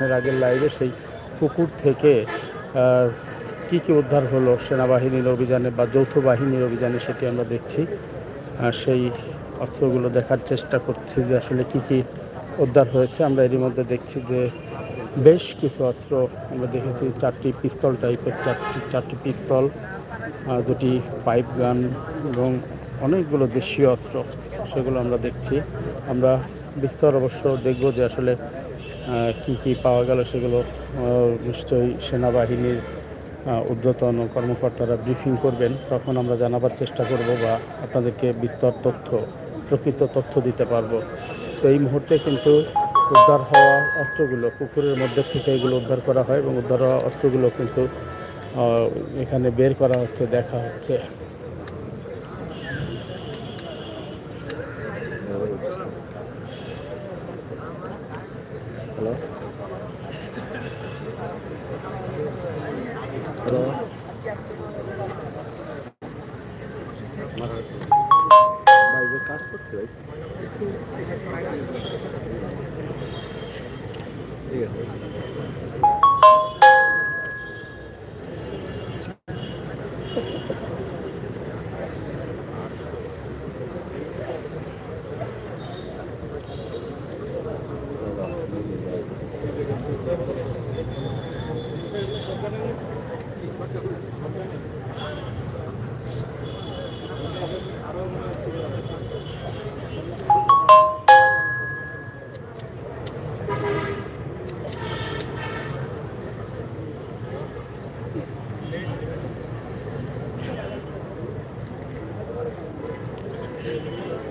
আগের লাইভে সেই পুকুর থেকে কি কি উদ্ধার হলো সেনাবাহিনীর অভিযানে বা যৌথ বাহিনীর অভিযানে সেটি আমরা দেখছি। আর সেই অস্ত্রগুলো দেখার চেষ্টা করছি যে আসলে কি কি উদ্ধার হয়েছে। আমরা এরই মধ্যে দেখছি যে বেশ কিছু অস্ত্র আমরা দেখেছি, চারটি পিস্তল টাইপের চারটি চারটি পিস্তল দুটি পাইপ গান এবং অনেকগুলো দেশীয় অস্ত্র, সেগুলো আমরা দেখছি। আমরা বিস্তর অবশ্য দেখব যে আসলে কি কি পাওয়া গেল সেগুলো নিশ্চয়ই সেনাবাহিনীর ঊর্ধ্বতন কর্মকর্তারা ব্রিফিং করবেন। তখন আমরা জানাবার চেষ্টা করব বা আপনাদেরকে বিস্তর তথ্য, প্রকৃত তথ্য দিতে পারব। তো এই মুহূর্তে কিন্তু উদ্ধার হওয়া অস্ত্রগুলো পুকুরের মধ্যে থেকে এগুলো উদ্ধার করা হয় এবং উদ্ধার হওয়া অস্ত্রগুলো কিন্তু এখানে বের করা হচ্ছে, দেখা হচ্ছে। হ্যালো হ্যালো ভাই যে কাজ করছে ভাই। ঠিক আছে।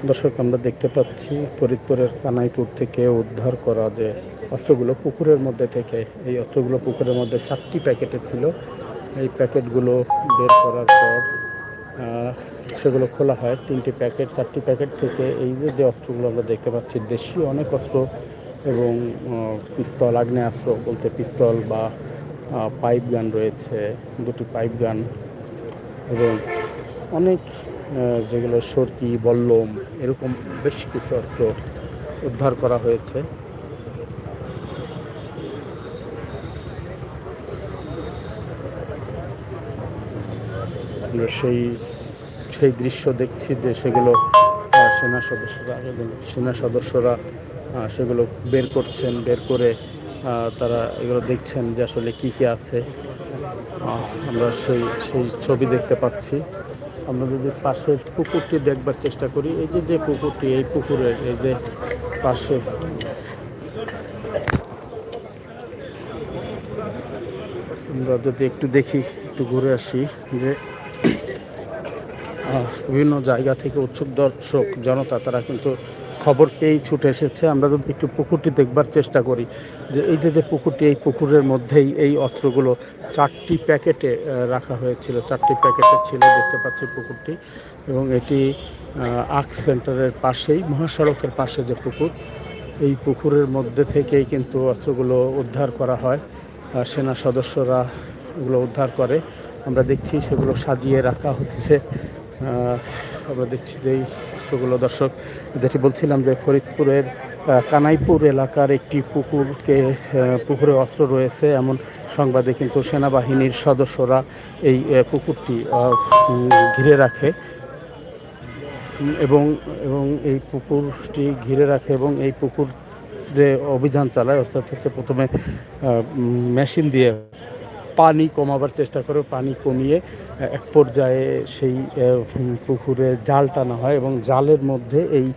দর্শক, আমরা দেখতে পাচ্ছি ফরিদপুরের কানাইপুর থেকে উদ্ধার করা যে অস্ত্রগুলো পুকুরের মধ্যে থেকে, এই অস্ত্রগুলো পুকুরের মধ্যে চারটি প্যাকেটে ছিল। এই প্যাকেটগুলো বের করার পর সেগুলো খোলা হয়। তিনটি প্যাকেট, চারটি প্যাকেট থেকে এই যে অস্ত্রগুলো আমরা দেখতে পাচ্ছি দেশি অনেক অস্ত্র এবং পিস্তল, আগ্নেয়াস্ত্র বলতে পিস্তল বা পাইপ গান রয়েছে, দুটি পাইপ গান এবং অনেক যেগুলো সরকি, বল্লম, এরকম বেশ কিছু অস্ত্র উদ্ধার করা হয়েছে। সেই সেই দৃশ্য দেখছি যে সেগুলো সেনা সদস্যরা এবং সেনা সদস্যরা সেগুলো বের করছেন, বের করে তারা এগুলো দেখছেন যে আসলে কি কি আছে। আমরা সেই সেই ছবি দেখতে পাচ্ছি। আমরা যদি পাশের পুকুরটি দেখবার চেষ্টা করি, এই যে যে পুকুরটি, এই পুকুরের এই যে পাশে। আমরা যদি একটু দেখি, একটু ঘুরে আসি যে বিভিন্ন জায়গা থেকে উৎসুক দর্শক, জনতা, তারা কিন্তু খবর পেয়েই ছুটে এসেছে। আমরা যদি একটু পুকুরটি দেখবার চেষ্টা করি, যে এই যে যে পুকুরটি, এই পুকুরের মধ্যেই এই অস্ত্রগুলো চারটি প্যাকেটে রাখা হয়েছিল। চারটি প্যাকেটে ছিল দেখতে পাচ্ছি পুকুরটি এবং এটি আখ সেন্টারের পাশেই, মহাসড়কের পাশে যে পুকুর, এই পুকুরের মধ্যে থেকেই কিন্তু অস্ত্রগুলো উদ্ধার করা হয়। সেনা সদস্যরা এগুলো উদ্ধার করে। আমরা দেখছি সেগুলো সাজিয়ে রাখা হচ্ছে। আমরা দেখছি যে এই অস্ত্রগুলো দর্শক, যেটি বলছিলাম যে ফরিদপুরের কানাইপুর এলাকার একটি পুকুরকে পুকুরে অস্ত্র রয়েছে এমন সংবাদে কিন্তু সেনাবাহিনীর সদস্যরা এই পুকুরটি ঘিরে রাখে। এবং এবং এই পুকুরটি ঘিরে রাখে এবং এই পুকুরে অভিযান চালায়, অর্থাৎ হচ্ছে প্রথমে মেশিন দিয়ে পানি কমাবার চেষ্টা করে, পানি কমিয়ে এক পর্যায়ে সেই পুকুরে জাল টানা হয় এবং জালের মধ্যে এই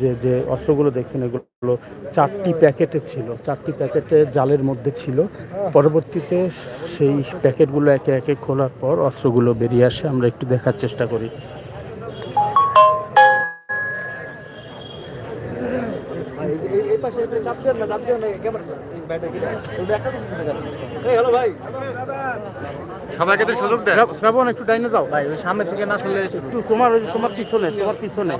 যে যে অস্ত্রগুলো দেখছেন এগুলো চারটি প্যাকেটে ছিল, চারটি প্যাকেটে জালের মধ্যে ছিল। পরবর্তীতে সেই প্যাকেটগুলো একে একে খোলার পর অস্ত্রগুলো বেরিয়ে আসে, আমরা একটু দেখার চেষ্টা করি। শ্রাবণ একটু ডাইনে দাও ভাই ওই সামনে থেকে না শুনলে একটু তোমার ওই তোমার পিছনে তোমার পিছনে।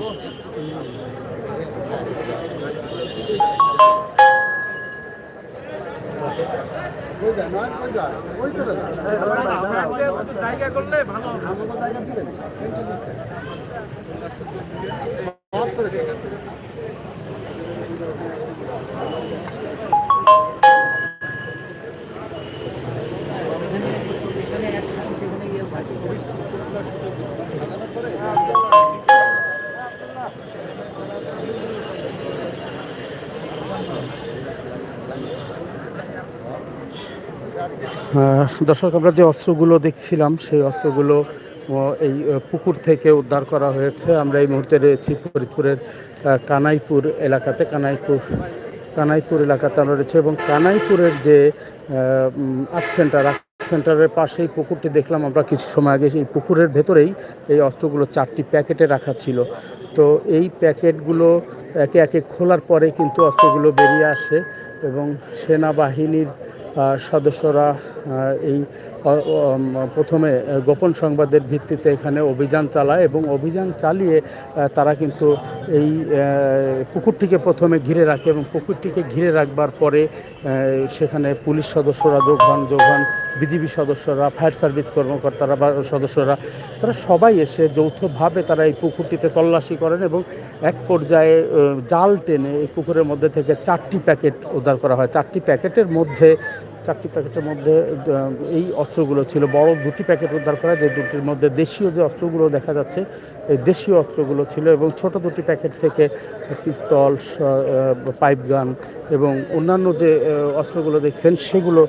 জায়গা করলে ভালো জায়গা দর্শক, আমরা যে অস্ত্রগুলো দেখছিলাম, সেই অস্ত্রগুলো এই পুকুর থেকে উদ্ধার করা হয়েছে। আমরা এই মুহূর্তে রয়েছি ফরিদপুরের কানাইপুর এলাকাতে। কানাইপুর কানাইপুর এলাকাতে আমরা রয়েছে এবং কানাইপুরের যে আর্ট সেন্টার সেন্টারের পাশেই পুকুরটি দেখলাম আমরা কিছু সময় আগে। এই পুকুরের ভেতরেই এই অস্ত্রগুলো চারটি প্যাকেটে রাখা ছিল। তো এই প্যাকেটগুলো একে একে খোলার পরে কিন্তু অস্ত্রগুলো বেরিয়ে আসে এবং সেনাবাহিনীর সদস্যরা এই প্রথমে গোপন সংবাদের ভিত্তিতে এখানে অভিযান চালায় এবং অভিযান চালিয়ে তারা কিন্তু এই পুকুরটিকে প্রথমে ঘিরে রাখে এবং পুকুরটিকে ঘিরে রাখবার পরে সেখানে পুলিশ সদস্যরা যোগ হন যোগ হন বিজিবি সদস্যরা, ফায়ার সার্ভিস কর্মকর্তারা বা সদস্যরা, তারা সবাই এসে যৌথভাবে তারা এই পুকুরটিতে তল্লাশি করেন এবং এক পর্যায়ে জাল টেনে এই পুকুরের মধ্যে থেকে চারটি প্যাকেট উদ্ধার করা হয়। চারটি প্যাকেটের মধ্যে চারটি প্যাকেটের মধ্যে এই অস্ত্রগুলো ছিল। বড় দুটি প্যাকেট উদ্ধার করা, যে দুটির মধ্যে দেশীয় যে অস্ত্রগুলো দেখা যাচ্ছে, এই দেশীয় অস্ত্রগুলো ছিল এবং ছোট দুটি প্যাকেট থেকে পিস্তল পাইপ গান এবং অন্যান্য যে অস্ত্রগুলো দেখছেন, সেগুলো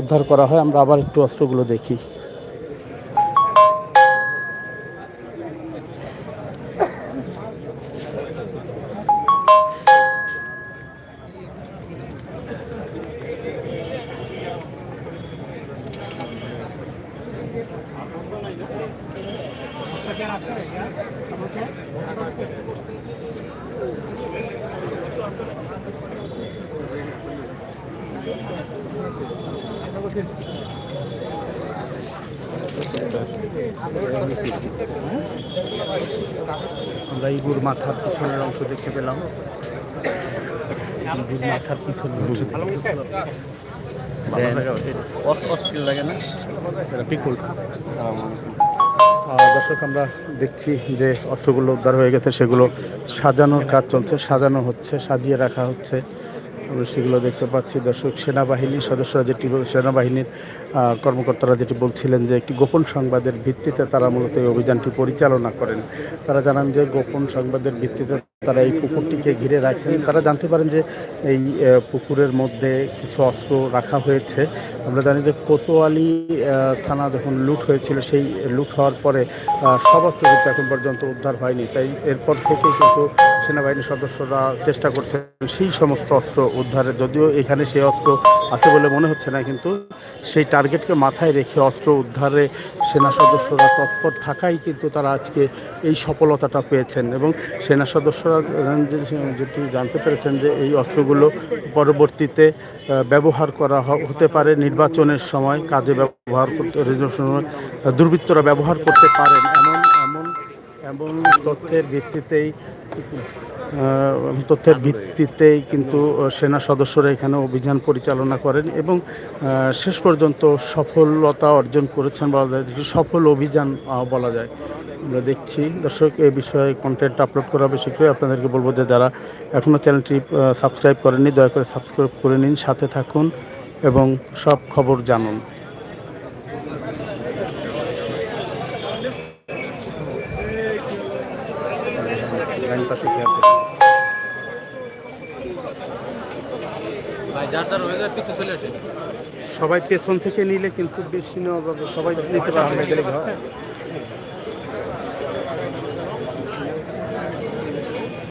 উদ্ধার করা হয়। আমরা আবার একটু অস্ত্রগুলো দেখি। আমরা ইগুর মাথার পিছনের অংশ দেখতে পেলাম। ইগুর মাথার পিছনের অংশ অস্থির লাগে না? পিকুল। দর্শক আমরা দেখছি যে অস্ত্রগুলো উদ্ধার হয়ে গেছে সেগুলো সাজানোর কাজ চলছে সাজানো হচ্ছে সাজিয়ে রাখা হচ্ছে। আমরা সেগুলো দেখতে পাচ্ছি। দর্শক সেনাবাহিনীর সদস্যরা যেটি সেনাবাহিনীর কর্মকর্তারা যেটি বলছিলেন যে একটি গোপন সংবাদের ভিত্তিতে তারা মূলত এই অভিযানটি পরিচালনা করেন। তারা জানান যে গোপন সংবাদের ভিত্তিতে তারা এই পুকুরটিকে ঘিরে রাখেন। তারা জানতে পারেন যে এই পুকুরের মধ্যে কিছু অস্ত্র রাখা হয়েছে। আমরা জানি যে কোতোয়ালি থানা যখন লুট হয়েছিল, সেই লুট হওয়ার পরে সব অস্ত্র কিন্তু এখন পর্যন্ত উদ্ধার হয়নি। তাই এরপর থেকে কিন্তু সেনাবাহিনীর সদস্যরা চেষ্টা করছেন সেই সমস্ত অস্ত্র উদ্ধারের। যদিও এখানে সেই অস্ত্র আছে বলে মনে হচ্ছে না, কিন্তু সেই টার্গেটকে মাথায় রেখে অস্ত্র উদ্ধারে সেনা সদস্যরা তৎপর থাকাই কিন্তু তারা আজকে এই সফলতাটা পেয়েছেন। এবং সেনা সদস্যরা যেটি জানতে পেরেছেন যে এই অস্ত্রগুলো পরবর্তীতে ব্যবহার করা হতে পারে নির্বাচনের সময়, কাজে ব্যবহার করতে দুর্বৃত্তরা ব্যবহার করতে পারেন। এমন এমন এমন তথ্যের ভিত্তিতেই তথ্যের ভিত্তিতেই কিন্তু সেনা সদস্যরা এখানে অভিযান পরিচালনা করেন এবং শেষ পর্যন্ত সফলতা অর্জন করেছেন বলা যায়। সফল অভিযান বলা যায়। আমরা দেখছি, দর্শক এই বিষয়ে কন্টেন্ট আপলোড করা হবে শীঘ্রই আপনাদেরকে বলব যে যারা এখনও চ্যানেলটি সাবস্ক্রাইব করেননি, দয়া করে সাবস্ক্রাইব করে নিন, সাথে থাকুন এবং সব খবর জানুন। পাশে খেয়াল করুন। সবাই পেছন থেকে নিলে কিন্তু বেশি নেওয়া যাবে। সবাই নিতে পারবে